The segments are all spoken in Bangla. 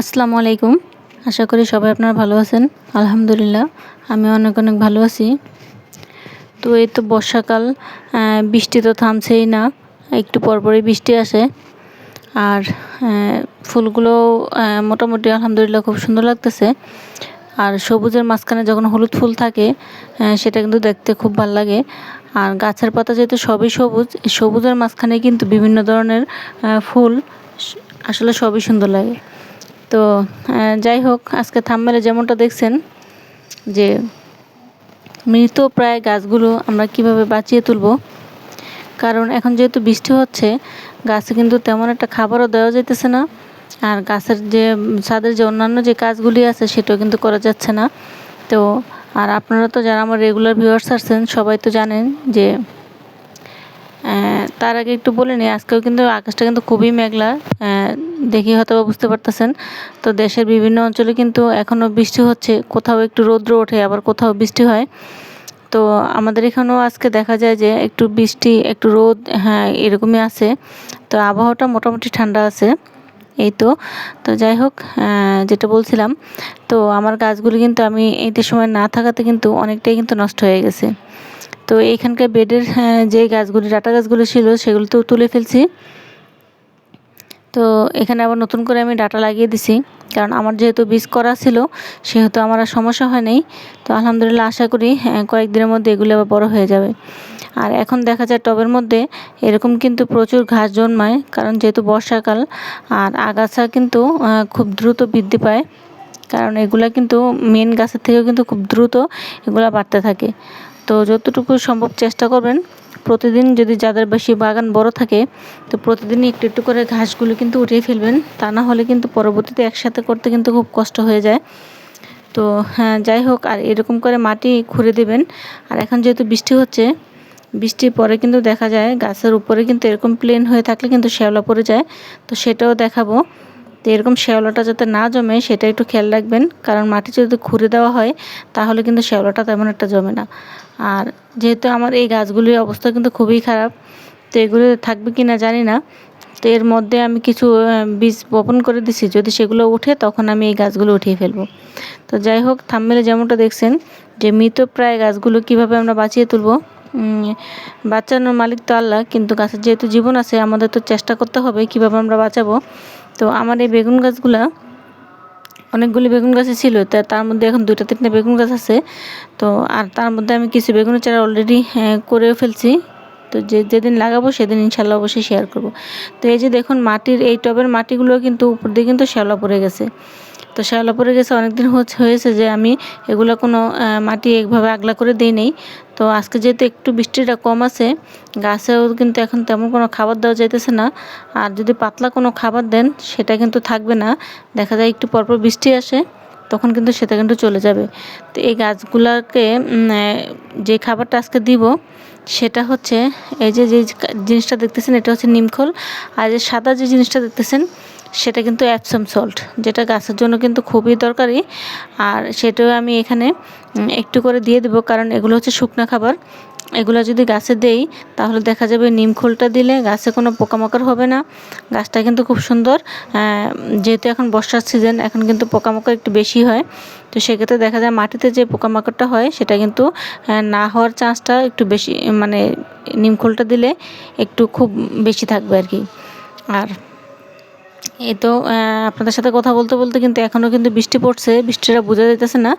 আসসালামু আলাইকুম। আশা করি সবাই আপনারা ভালো আছেন। আলহামদুলিল্লাহ, আমি অনেক অনেক ভালো আছি। তো এই তো বর্ষাকাল বৃষ্টি তো থামছেই না, একটু পরপরই বৃষ্টি আসে। আর ফুলগুলো মোটামুটি আলহামদুলিল্লাহ খুব সুন্দর লাগতেছে। আর সবুজের মাঝখানে যখন হলুদ ফুল থাকে সেটা কিন্তু দেখতে খুব ভালো লাগে। আর গাছের পাতা যেহেতু সবই সবুজ সবুজের মাঝখানে কিন্তু বিভিন্ন ধরনের ফুল আসলে সবই সুন্দর লাগে। তো যাই হোক, আজকে থাম্বেলে যেমনটা দেখছেন যে মৃত প্রায় গাছগুলো আমরা কীভাবে বাঁচিয়ে তুলব। কারণ এখন যেহেতু বৃষ্টি হচ্ছে, গাছে কিন্তু তেমন একটা খাবারও দেওয়া যাইতেছে না। আর গাছের যে, ছাদের যে অন্যান্য যে কাজগুলি আছে, সেটাও কিন্তু করা যাচ্ছে না। তো, আর আপনারা তো যারা আমার রেগুলার ভিউয়ার্স আছেন সবাই তো জানেন যে তার আগে একটু বলে নিই, আজকেও কিন্তু আকাশটা কিন্তু খুবই মেঘলা দেখি হয়তো বুঝতে পারতেছেন। তো দেশের বিভিন্ন অঞ্চলে কিন্তু এখনও বৃষ্টি হচ্ছে, কোথাও একটু রৌদ্র ওঠে, আবার কোথাও বৃষ্টি হয়। তো আমাদের এখানেও আজকে দেখা যায় যে একটু বৃষ্টি, একটু রোদ হ্যাঁ এরকমই আছে। তো আবহাওয়াটা মোটামুটি ঠান্ডা আছে, এই তো। তো যাই হোক যেটা বলছিলাম, তো আমার গাছগুলি কিন্তু আমি এইটা সময় না থাকাতে কিন্তু অনেকটাই কিন্তু নষ্ট হয়ে গেছে। তো এইখানকার বেডের হ্যাঁ, যে গাছগুলি ডাটা গাছগুলো ছিল সেগুলো তো তুলে ফেলছি। তো এখানে আবার নতুন করে আমি ডাটা লাগিয়ে দিছি কারণ আমার যেহেতু বীজ করা ছিল সেহেতু আমার আর সমস্যা হয় নাই। তো আলহামদুলিল্লাহ আশা করি হ্যাঁ, কয়েকদিনের মধ্যে এগুলো আবার বড় হয়ে যাবে। আর এখন দেখা যায় টবের মধ্যে এরকম কিন্তু প্রচুর ঘাস জন্মায় কারণ যেহেতু বর্ষাকাল আর আগাছা কিন্তু খুব দ্রুত বৃদ্ধি পায়। কারণ এগুলা কিন্তু মেন গাছের থেকেও কিন্তু খুব দ্রুত এগুলা বাড়তে থাকে। তো যতটুকু সম্ভব চেষ্টা করবেন। প্রতিদিন যদি যাদের বেশি বাগান বড় থাকে, তো প্রতিদিনই একটু একটু করে ঘাসগুলো কিন্তু উঠিয়ে ফেলবেন। তা না হলে কিন্তু পরবর্তীতে একসাথে করতে কিন্তু খুব কষ্ট হয়ে যায়। তো হ্যাঁ যাই হোক, আর এরকম করে মাটি খুঁড়ে দেবেন। আর এখন যেহেতু বৃষ্টি হচ্ছে, বৃষ্টির পরে কিন্তু দেখা যায় গাছের উপরে কিন্তু এরকম প্লেন হয়ে থাকলে কিন্তু শ্যাওলা পড়ে যায়। তো সেটাও দেখাবো। তো এরকম শ্যাওলাটা যাতে না জমে, সেটা একটু খেয়াল রাখবেন। কারণ মাটি যদি খুঁড়ে দেওয়া হয়, তাহলে কিন্তু শ্যাওলাটা তেমন একটা জমে না। আর যেহেতু আমার এই গাছগুলির অবস্থা কিন্তু খুবই খারাপ, তো এগুলো থাকবে কি না জানি না। তো এর মধ্যে আমি কিছু বীজ বপন করে দিছি। যদি সেগুলো উঠে, তখন আমি এই গাছগুলো উঠিয়ে ফেলব। তো যাই হোক থাম্বেলে যেমনটা দেখছেন, যে মৃত প্রায় গাছগুলো কীভাবে আমরা বাঁচিয়ে তুলবো। বাঁচানোর মালিক তো আল্লাহ, কিন্তু গাছের যেহেতু জীবন আছে, আমাদের তো চেষ্টা করতে হবে কীভাবে আমরা বাঁচাবো। তো আমার এই বেগুন গাছগুলা, অনেকগুলি বেগুন গাছই ছিল, তা তার মধ্যে এখন দুইটা তিনটা বেগুন গাছ আছে। তো আর তার মধ্যে আমি কিছু বেগুনের চারা অলরেডি করেও ফেলছি। তো যে, যেদিন লাগাবো সেদিন ইনশাল্লাহ অবশ্যই শেয়ার করব। তো এই যে দেখুন মাটির, এই টবের মাটিগুলো কিন্তু উপর দিয়ে কিন্তু শ্যাওলা পড়ে গেছে। তো শ্যাওলা পড়ে গেছে, অনেকদিন হয়েছে যে আমি এগুলো কোনো মাটি একভাবে আগলা করে দিই নেই। তো আজকে যেহেতু একটু বৃষ্টিটা কম আছে, গাছেও কিন্তু এখন তেমন কোনো খাবার দেওয়া যাইতেছে না। আর যদি পাতলা কোনো খাবার দেন, সেটা কিন্তু থাকবে না। দেখা যায় একটু পরপর বৃষ্টি আসে, তখন কিন্তু সেটা কিন্তু চলে যাবে। তো এই গাছগুলোকে যে খাবারটা আজকে দিব, সেটা হচ্ছে, এই যে যে জিনিসটা দেখতেছেন, এটা হচ্ছে নিমখোল। আর যে সাদা যে জিনিসটা দেখতেছেন সেটা কিন্তু অ্যাপসাম সল্ট যেটা গাছের জন্য কিন্তু খুবই দরকারি। আর সেটাও আমি এখানে একটু করে দিয়ে দেবো, কারণ এগুলো হচ্ছে শুকনা খাবার। এগুলো যদি গাছে দেই, তাহলে দেখা যাবে নিম খোলটা দিলে গাছে কোনো পোকামাকড় হবে না। গাছটা কিন্তু খুব সুন্দর যেহেতু এখন বর্ষার সিজন এখন কিন্তু পোকামাকড় একটু বেশি হয়। তো সেক্ষেত্রে দেখা যায় মাটিতে যে পোকামাকড়টা হয়, সেটা কিন্তু না হওয়ার চান্সটা একটু বেশি মানে নিম খোলটা দিলে একটু খুব বেশি থাকবে আর কি। আর এই তো আপনাদের সাথে কথা বলতে বলতে কিন্তু এখনও কিন্তু বৃষ্টি পড়ছে, বৃষ্টিটা বোঝা যেতেছে না।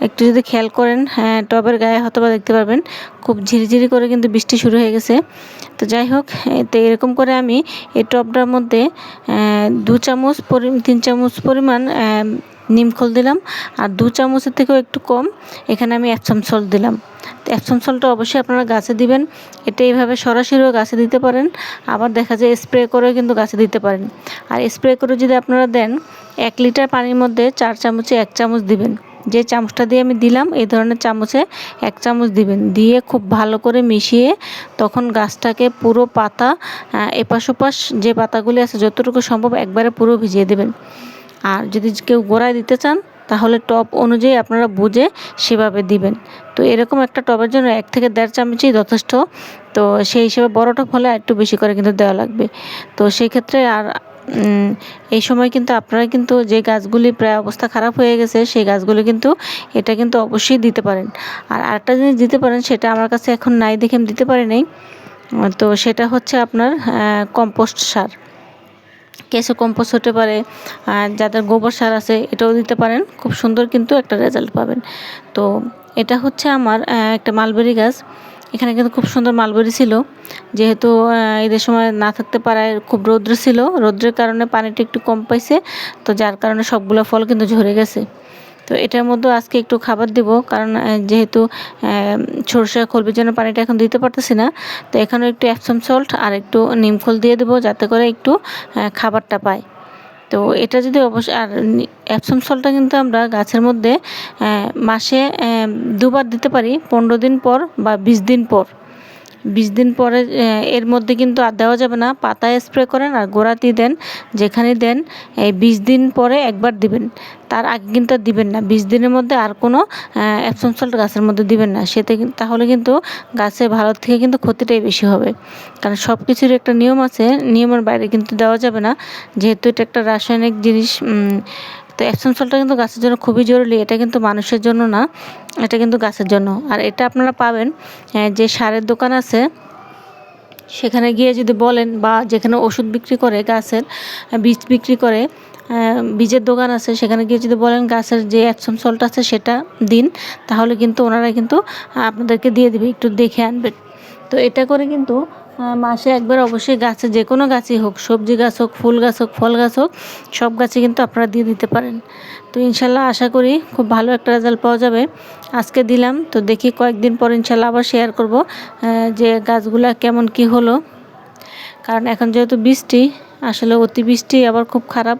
একটু যদি খেয়াল করেন হ্যাঁ টবের গায়ে হয়তো বা দেখতে পারবেন, খুব ঝিরিঝিরি করে কিন্তু বৃষ্টি শুরু হয়ে গেছে। তো যাই হোক, এ- তো এরকম করে আমি এই টবটার মধ্যে দু চামচ পরি, তিন চামচ পরিমাণ নিমখোল দিলাম আর দু চামচের থেকেও একটু কম। এখানে আমি অ্যাপসাম সল্ট দিলাম। অ্যাপসাম সল্টটা অবশ্যই আপনারা গাছে দিবেন। এটা এইভাবে সরাসরিও গাছে দিতে পারেন। আবার দেখা যায় স্প্রে করেও কিন্তু গাছে দিতে পারেন। আর স্প্রে করে যদি আপনারা দেন, এক লিটার পানির মধ্যে চার চামচে এক চামচ দিবেন। যে চামচটা দিয়ে আমি দিলাম, এই ধরনের চামচে এক চামচ দিবেন। দিয়ে খুব ভালো করে মিশিয়ে তখন গাছটাকে পুরো পাতা এপাশ ওপাশ যে পাতাগুলি আছে, যতটুকু সম্ভব একবারে পুরো ভিজিয়ে দেবেন। আর যদি কেউ গোড়ায় দিতে চান, তাহলে টব অনুযায়ী আপনারা বুঝে সেভাবে দিবেন। তো এরকম একটা টবের জন্য এক থেকে দেড় চামচই যথেষ্ট। তো সেই হিসেবে বড় টব হলে একটু বেশি করে কিন্তু দেওয়া লাগবে। তো সেই ক্ষেত্রে আর এই সময় কিন্তু আপনারা কিন্তু যে গাছগুলি প্রায় অবস্থা খারাপ হয়ে গেছে, সেই গাছগুলি কিন্তু এটা কিন্তু অবশ্যই দিতে পারেন। আর আরেকটা জিনিস দিতে পারেন, সেটা আমার কাছে এখন নাই দেখে দিতে পারি নাই। তো সেটা হচ্ছে আপনার কম্পোস্ট সার। কেঁচো কম্পোস্ট হতে পারে, আর যাদের গোবর সার আছে এটাও দিতে পারেন। খুব সুন্দর কিন্তু একটা রেজাল্ট পাবেন। তো এটা হচ্ছে আমার একটা মালবেরি গাছ। এখানে কিন্তু খুব সুন্দর মালবেরি ছিল। যেহেতু ঈদের সময় না থাকতে পারায় খুব রৌদ্র ছিল। রৌদ্রের কারণে পানিটা একটু কম পাইছে। তো যার কারণে সবগুলো ফল কিন্তু ঝরে গেছে। তো এটার মধ্যে আজকে একটু খাবার দিব, কারণ যেহেতু সরষে খোলবির জন্য পানিটা এখন দিতে পারতেছি না, তো এখানে একটু অ্যাপসাম সল্ট আর একটু নিমখোল দিয়ে দেবো যাতে করে একটু খাবারটা পায় তো এটা যদি অবশ্যই আর অ্যাপসাম সল্টটা কিন্তু আমরা গাছের মধ্যে মাসে দুবার দিতে পারি, পনেরো দিন পর বা বিশ দিন পর। বিশ দিন পরে এর মধ্যে কিন্তু আর দেওয়া যাবে না। পাতায় স্প্রে করেন আর গোড়াতি দেন, যেখানে দেন, এই বিশ দিন পরে একবার দিবেন। তার আগে কিন্তু দিবেন না। বিশ দিনের মধ্যে আর কোনো অ্যাপসম সল্ট গাছের মধ্যে দিবেন না। সেতে তাহলে কিন্তু গাছে ভালো থেকে কিন্তু ক্ষতিটাই বেশি হবে। কারণ সব কিছুর একটা নিয়ম আছে। নিয়মের বাইরে কিন্তু দেওয়া যাবে না। যেহেতু এটা একটা রাসায়নিক জিনিস তো অ্যাপসম সল্টটা কিন্তু গাছের জন্য খুবই জরুরি, এটা কিন্তু মানুষের জন্য না, এটা কিন্তু গাছের জন্য। আর এটা আপনারা পাবেন যে সারের দোকান আছে, সেখানে গিয়ে যদি বলেন বা যেখানে ওষুধ বিক্রি করে গাছের বীজ বিক্রি করে বীজের দোকান আছে, সেখানে গিয়ে যদি বলেন গাছের যে অ্যাপসম সল্ট আছে সেটা দিন, তাহলে কিন্তু ওনারা কিন্তু আপনাদেরকে দিয়ে দেবে, একটু দেখে আনবেন তো এটা করে কিন্তু মাসে একবার অবশ্যই গাছে, যে কোনো গাছই হোক, সবজি গাছ হোক, ফুল গাছ হোক, ফল গাছ হোক, সব গাছে কিন্তু আপনারা দিয়ে দিতে পারেন। তো ইনশাল্লাহ আশা করি খুব ভালো একটা রেজাল্ট পাওয়া যাবে। আজকে দিলাম, তো দেখি কয়েকদিন পর ইনশাল্লাহ আবার শেয়ার করব যে গাছগুলা কেমন কি হলো। কারণ এখন যেহেতু বৃষ্টি, আসলে অতি বৃষ্টি, আবার খুব খারাপ।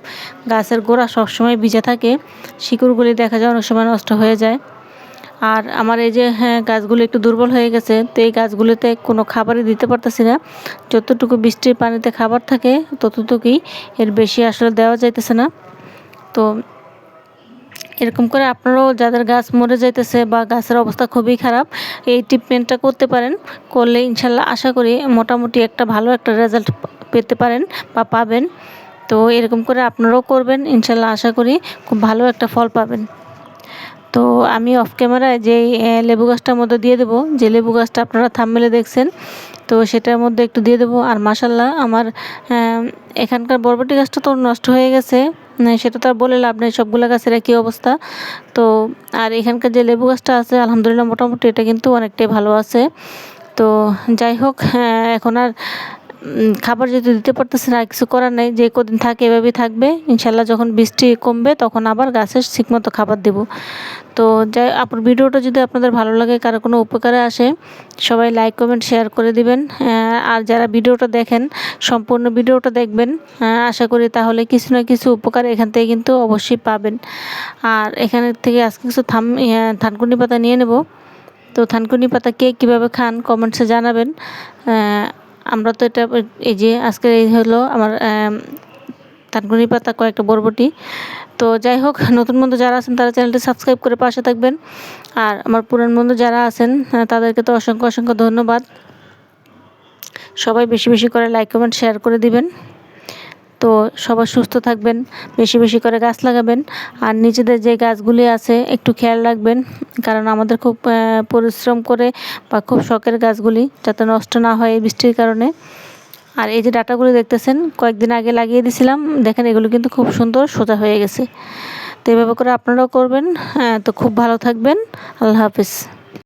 গাছের গোড়া সবসময় ভিজে থাকে, শিকড়গুলি দেখা যায় অনেক সময় নষ্ট হয়ে যায়। আর আমার এই যে হ্যাঁ গাছগুলো একটু দুর্বল হয়ে গেছে, তো এই গাছগুলোতে কোনো খাবারই দিতে পারতেছি না। যতটুকু বৃষ্টির পানিতে খাবার থাকে, ততটুকুই এর বেশি আসলে দেওয়া যাইতেছে না। তো এরকম করে আপনারাও যাদের গাছ মরে যাইতেছে বা গাছের অবস্থা খুবই খারাপ, এই ট্রিটমেন্টটা করতে পারেন। করলে ইনশাল্লাহ আশা করি মোটামুটি একটা ভালো একটা রেজাল্ট পেতে পারেন বা পাবেন। তো এরকম করে আপনারাও করবেন, ইনশাল্লাহ আশা করি খুব ভালো একটা ফল পাবেন। তো আমি অফ ক্যামেরায় যে লেবু গাছটার মধ্যে দিয়ে দেবো, যে লেবু গাছটা আপনারা থামমেলে দেখছেন, তো সেটার মধ্যে একটু দিয়ে দেবো। আর মাসাল্লাহ আমার এখানকার বরবটি গাছটা তো নষ্ট হয়ে গেছে সেটা তো আর বলে লাভ নেই, সবগুলো গাছের একই অবস্থা। তো, আর এখানকার যে লেবু গাছটা আছে, আলহামদুলিল্লাহ মোটামুটি এটা কিন্তু অনেকটাই ভালো আছে। তো যাই হোক এখন আর খাবার যদি দিতে পারতেছে না কিছু করার নেই, যে কদিন থাকে এভাবেই থাকবে। ইনশাল্লাহ যখন বৃষ্টি কমবে, তখন আবার গাছের ঠিকমতো খাবার দেব। তো যাই আপনার ভিডিওটা যদি আপনাদের ভালো লাগে, কারও কোনো উপকারে আসে, সবাই লাইক কমেন্ট শেয়ার করে দিবেন। আর যারা ভিডিওটা দেখেন, সম্পূর্ণ ভিডিওটা দেখবেন আশা করি তাহলে কিছু না কিছু উপকার এখান থেকে কিন্তু অবশ্যই পাবেন। আর এখানে থেকে আজকে কিছু থাম থানকুনি পাতা নিয়ে নেব। তো থানকুনি পাতা কে কীভাবে খান কমেন্টসে জানাবেন। আমরা তো এটা এই যে আজকে এই হলো আমার তানকুনি পাতা কয়েকটা বরবটি। তো যাই হোক, নতুন বন্ধু যারা আছেন তারা চ্যানেলটি সাবস্ক্রাইব করে পাশে থাকবেন। আর আমার পুরান বন্ধু যারা আছেন তাদেরকে তো অসংখ্য অসংখ্য ধন্যবাদ। সবাই বেশি বেশি করে লাইক কমেন্ট শেয়ার করে দিবেন। তো সবার সুস্থ থাকবেন, বেশি বেশি করে গাছ লাগাবেন। আর নিজেদের যে গাছগুলি আছে, একটু খেয়াল রাখবেন, কারণ আমাদের খুব পরিশ্রম করে বা খুব শখের গাছগুলি যাতে নষ্ট না হয় এই বৃষ্টির কারণে। আর এই যে ডাটাগুলি দেখতেছেন, কয়েকদিন আগে লাগিয়ে দিয়েছিলাম দেখেন এগুলো কিন্তু খুব সুন্দর সোজা হয়ে গেছে। তো এভাবে করে আপনারাও করবেন তো খুব ভালো থাকবেন, আল্লাহ হাফিজ।